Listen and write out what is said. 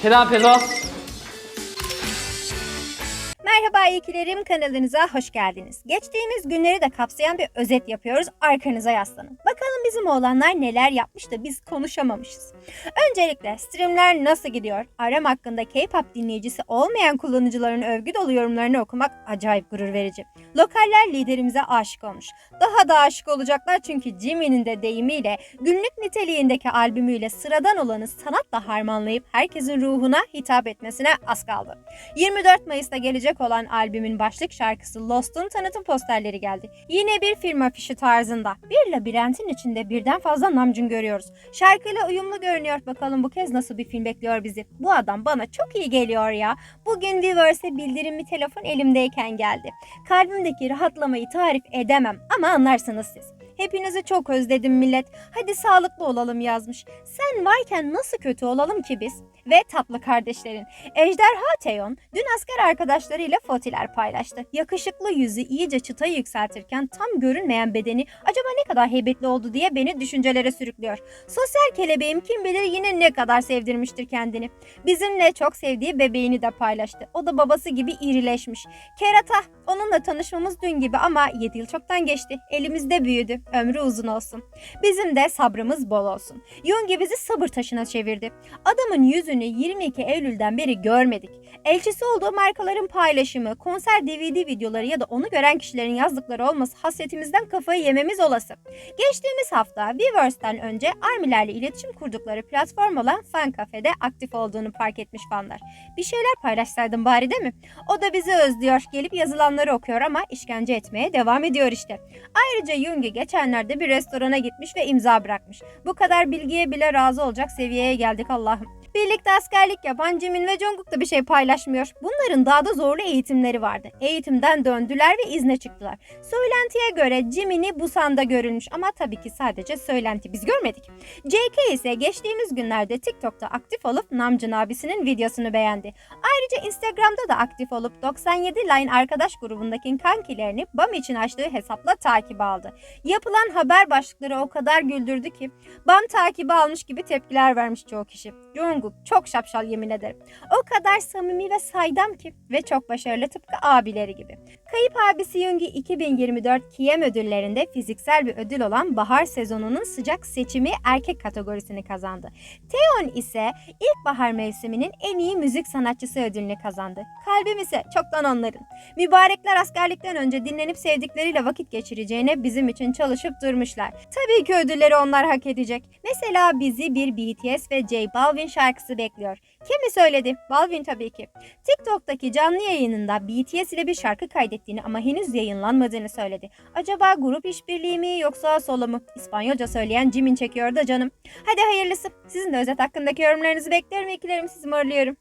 계단 앞에서 Merhaba iyikilerim kanalınıza hoş geldiniz. Geçtiğimiz günleri de kapsayan bir özet yapıyoruz. Arkanıza yaslanın. Bakalım bizim oğlanlar neler yapmış da biz konuşamamışız. Öncelikle streamler nasıl gidiyor? Aram hakkında K-pop dinleyicisi olmayan kullanıcıların övgü dolu yorumlarını okumak acayip gurur verici. Lokaller liderimize aşık olmuş. Daha da aşık olacaklar çünkü Jimmy'nin de deyimiyle günlük niteliğindeki albümüyle sıradan olanı sanatla harmanlayıp herkesin ruhuna hitap etmesine az kaldı. 24 Mayıs'ta gelecek olan albümün başlık şarkısı Lost'un tanıtım posterleri geldi. Yine bir film afişi tarzında. Bir labirentin içinde birden fazla Namjoon görüyoruz. Şarkıyla uyumlu görünüyor. Bakalım bu kez nasıl bir film bekliyor bizi. Bu adam bana çok iyi geliyor ya. Bugün Weverse'e bildirimli telefon elimdeyken geldi. Kalbimdeki rahatlamayı tarif edemem ama anlarsınız siz. Hepinizi çok özledim millet. Hadi sağlıklı olalım yazmış. Sen varken nasıl kötü olalım ki biz? Ve tatlı kardeşlerin. Ejderha Teon dün asker arkadaşlarıyla fotiler paylaştı. Yakışıklı yüzü iyice çıtayı yükseltirken tam görünmeyen bedeni acaba ne kadar heybetli oldu diye beni düşüncelere sürüklüyor. Sosyal kelebeğim kim bilir yine ne kadar sevdirmiştir kendini. Bizimle çok sevdiği bebeğini de paylaştı. O da babası gibi irileşmiş. Kerata onunla tanışmamız dün gibi ama 7 yıl çoktan geçti. Elimizde büyüdü. Ömrü uzun olsun. Bizim de sabrımız bol olsun. Yungi bizi sabır taşına çevirdi. Adamın yüzünü 22 Eylül'den beri görmedik. Elçisi olduğu markaların paylaşımı, konser DVD videoları ya da onu gören kişilerin yazdıkları olması hasretimizden kafayı yememiz olası. Geçtiğimiz hafta Weverse'den önce Armilerle iletişim kurdukları platform olan Fan Cafe'de aktif olduğunu fark etmiş fanlar. Bir şeyler paylaşsaydın bari değil mi? O da bizi özlüyor, gelip yazılanları okuyor ama işkence etmeye devam ediyor işte. Ayrıca Yungi geçenlerde bir restorana gitmiş ve imza bırakmış. Bu kadar bilgiye bile razı olacak seviyeye geldik Allah'ım. Birlikte askerlik yapan Jimin ve Jungkook da bir şey paylaşmıyor. Bunların daha da zorlu eğitimleri vardı. Eğitimden döndüler ve izne çıktılar. Söylentiye göre Jimin'i Busan'da görülmüş ama tabii ki sadece söylenti biz görmedik. JK ise geçtiğimiz günlerde TikTok'ta aktif olup Namjoon abisinin videosunu beğendi. Ayrıca Instagram'da da aktif olup 97 Line arkadaş grubundaki kankilerini BAM için açtığı hesapla takip aldı. Yapılan haber başlıkları o kadar güldürdü ki BAM takibi almış gibi tepkiler vermiş çoğu kişi. Jungkook çok şapşal yemin ederim. O kadar samimi ve saydam ki ve çok başarılı tıpkı abileri gibi. Kayıp abisi Yoongi 2024 Kiem ödüllerinde fiziksel bir ödül olan bahar sezonunun sıcak seçimi erkek kategorisini kazandı. Taeyeon ise ilkbahar mevsiminin en iyi müzik sanatçısı ödülünü kazandı. Kalbim ise çoktan onların. Mübarekler askerlikten önce dinlenip sevdikleriyle vakit geçireceğine bizim için çalışıp durmuşlar. Tabii ki ödülleri onlar hak edecek. Mesela bizi bir BTS ve J Balvin şarkısı bekliyor. Kim mi söyledi? Balvin tabii ki. TikTok'taki canlı yayınında BTS ile bir şarkı kaydettiğini ama henüz yayınlanmadığını söyledi. Acaba grup işbirliği mi yoksa solo mu? İspanyolca söyleyen Jimin çekiyor da canım. Hadi hayırlısı. Sizin de özet hakkındaki yorumlarınızı bekliyorum. İkilerimi sizi morluyorum.